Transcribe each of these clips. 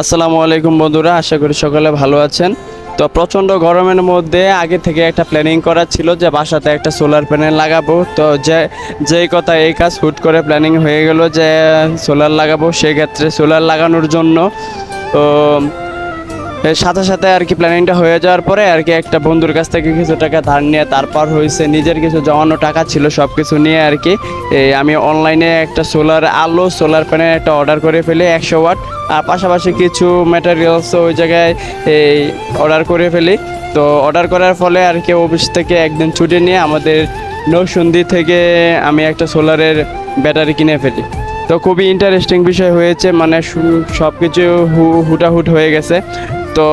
আসসালামু আলাইকুম বন্ধুরা, আশা করি সকলে ভালো আছেন। তো প্রচণ্ড গরমের মধ্যে আগে থেকে একটা প্ল্যানিং করা ছিল যে বাসাতে একটা সোলার প্যানেল লাগাবো। তো যে, যেই কথা এই কাজ হুট করে প্ল্যানিং হয়ে গেল যে সোলার লাগাবো, সেক্ষেত্রে সোলার লাগানোর জন্য, তো সাথে সাথে আর কি প্ল্যানিংটা হয়ে যাওয়ার পরে আর কি একটা বন্ধুর কাছ থেকে কিছু টাকা ধার নিয়ে তারপর হয়েছে নিজের কিছু জমানো টাকা ছিল সব কিছু নিয়ে আর কি। আমি অনলাইনে একটা সোলার আলো সোলার প্যানেল একটা অর্ডার করে ফেলি একশো ওয়াট আর পাশাপাশি কিছু ম্যাটেরিয়ালস ওই জায়গায় এই অর্ডার করে ফেলি। তো অর্ডার করার ফলে আর কি অফিস থেকে একদিন ছুটি নিয়ে আমাদের নৌসন্দি থেকে আমি একটা সোলারের ব্যাটারি কিনে ফেলি। তো খুবই ইন্টারেস্টিং বিষয় হয়েছে মানে সব কিছু হুটাহুট হয়ে গেছে। তো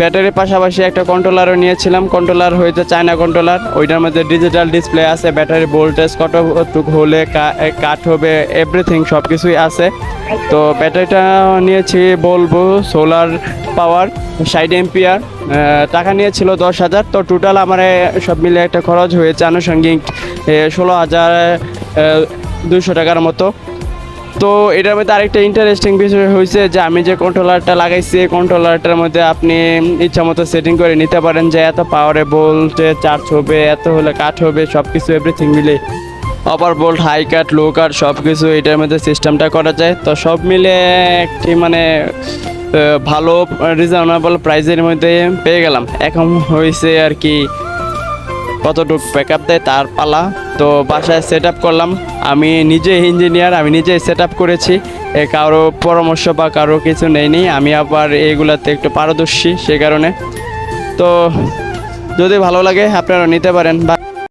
ব্যাটারির পাশাপাশি একটা কন্ট্রোলারও নিয়েছিলাম। কন্ট্রোলার হয়েছে চায়না কন্ট্রোলার ওইটার মধ্যে ডিজিটাল ডিসপ্লে আছে, ব্যাটারি ভোল্টেজ কতটুক হলে কাট হবে এভরিথিং সব কিছুই আছে। তো ব্যাটারিটা নিয়েছি বলব সোলার পাওয়ার ষাট এম্পিয়ার টাকা নিয়েছিল দশ হাজার। তো টোটাল আমার সব মিলে একটা খরচ হয়েছে আনুষঙ্গিক ষোলো হাজার দুশো টাকার মতো। তো এটার মধ্যে আরেকটা ইন্টারেস্টিং বিষয় হয়েছে যে আমি যে কন্ট্রোলারটা লাগাইছি এই কন্ট্রোলারটার মধ্যে আপনি ইচ্ছা মতো সেটিং করে নিতে পারেন যে এত পাওয়ারে ভোল্টে চার্জ হবে, এত হলে কাট হবে সব কিছু এভরিথিং মিলে। Over volt high cut low cut সব কিছু এটার মধ্যে সিস্টেমটা করা যায়। তো সব মিলে একটি মানে ভালো রিজনেবল প্রাইসের মধ্যে পেয়ে গেলাম। এখন হয়েছে আর কি, কতটুকু ব্যাক আপ দেয় তার পালা। তো বাসায় সেট করলাম। আমি নিজে ইঞ্জিনিয়ার আমি নিজে সেট করেছি। এ কারও পরামর্শ বা কারও কিছু নেইনি। আমি আবার এইগুলাতে একটু পারদর্শী সে কারণে। তো যদি ভালো লাগে আপনারা নিতে পারেন।